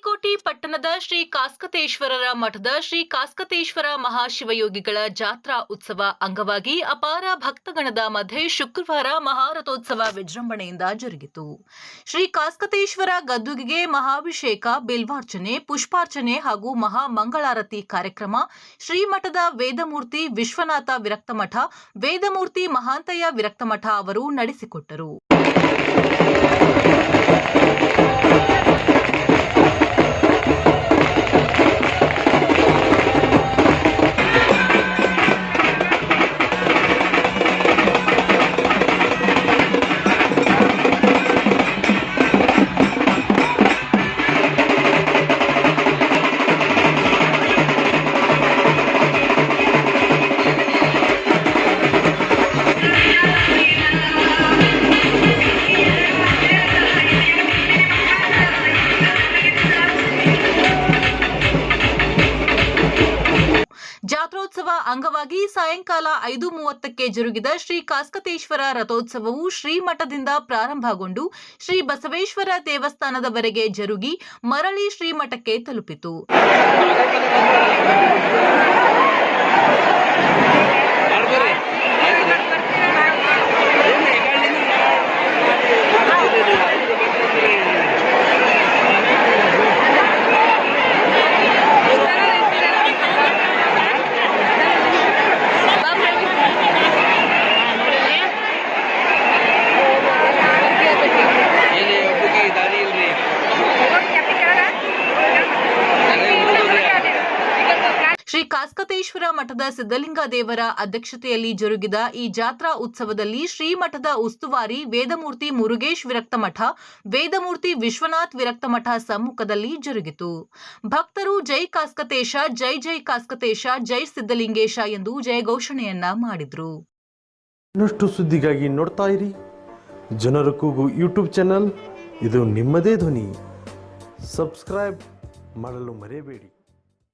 ತಾಳಿಕೋಟಿ ಪಟ್ಟಣದ ಶ್ರೀ ಕಾಸ್ಕತೇಶ್ವರರ ಮಠದ ಶ್ರೀ ಕಾಸ್ಕತೇಶ್ವರ ಮಹಾಶಿವಯೋಗಿಗಳ ಜಾತ್ರಾ ಉತ್ಸವ ಅಂಗವಾಗಿ ಅಪಾರ ಭಕ್ತಗಣದ ಮಧ್ಯೆ ಶುಕ್ರವಾರ ಮಹಾರಥೋತ್ಸವ ವಿಜೃಂಭಣೆಯಿಂದ ಜರುಗಿತು. ಶ್ರೀ ಕಾಸ್ಕತೇಶ್ವರ ಗದ್ದುಗೆಗೆ ಮಹಾಭಿಷೇಕ, ಬಿಲ್ವಾರ್ಚನೆ, ಪುಷ್ಪಾರ್ಚನೆ ಹಾಗೂ ಮಹಾ ಮಂಗಳಾರತಿ ಕಾರ್ಯಕ್ರಮ, ಶ್ರೀಮಠದ ವೇದಮೂರ್ತಿ ವಿಶ್ವನಾಥ ವಿರಕ್ತಮಠ, ವೇದಮೂರ್ತಿ ಮಹಾಂತಯ್ಯ ವಿರಕ್ತಮಠ ಅವರು ನಡೆಸಿಕೊಟ್ಟರು. ಜಾತ್ರೋತ್ಸವ ಅಂಗವಾಗಿ ಸಾಯಂಕಾಲ ಐದು ಮೂವತ್ತಕ್ಕೆ ಜರುಗಿದ ಶ್ರೀ ಕಾಸ್ಕತೇಶ್ವರ ರಥೋತ್ಸವವು ಶ್ರೀಮಠದಿಂದ ಪ್ರಾರಂಭಗೊಂಡು ಶ್ರೀ ಬಸವೇಶ್ವರ ದೇವಸ್ಥಾನದವರೆಗೆ ಜರುಗಿ ಮರಳಿ ಶ್ರೀಮಠಕ್ಕೆ ತಲುಪಿತು. ಕಾಸ್ಕತೇಶ್ವರ ಮಠದ ಸಿದ್ದಲಿಂಗ ದೇವರ ಅಧ್ಯಕ್ಷತೆಯಲ್ಲಿ ಜರುಗಿದ ಈ ಜಾತ್ರಾ ಉತ್ಸವದಲ್ಲಿ ಶ್ರೀಮಠದ ಉಸ್ತುವಾರಿ ವೇದಮೂರ್ತಿ ಮುರುಗೇಶ್ ವಿರಕ್ತಮಠ ವೇದಮೂರ್ತಿ ವಿಶ್ವನಾಥ್ ವಿರಕ್ತಮಠ ಸಮ್ಮುಖದಲ್ಲಿ ಜರುಗಿತು. ಭಕ್ತರು ಜೈ ಕಾಸ್ಕತೇಶ, ಜೈ ಜೈ ಕಾಸ್ಕತೇಶ, ಜೈ ಸಿದ್ದಲಿಂಗೇಶ ಎಂದು ಜಯಘೋಷಣೆಯನ್ನ ಮಾಡಿದ್ರು. ಇನ್ನಷ್ಟು ಸುದ್ದಿಗಾಗಿ ನೋಡ್ತಾ ಇರಿ. ಜನರ ಕೂಗು ಯೂಟ್ಯೂಬ್ ಚಾನಲ್. ಇದು ನಿಮ್ಮದೇ ಧ್ವನಿ. ಸಬ್ಸ್ಕ್ರೈಬ್ ಮಾಡಲು ಮರೆಯಬೇಡಿ.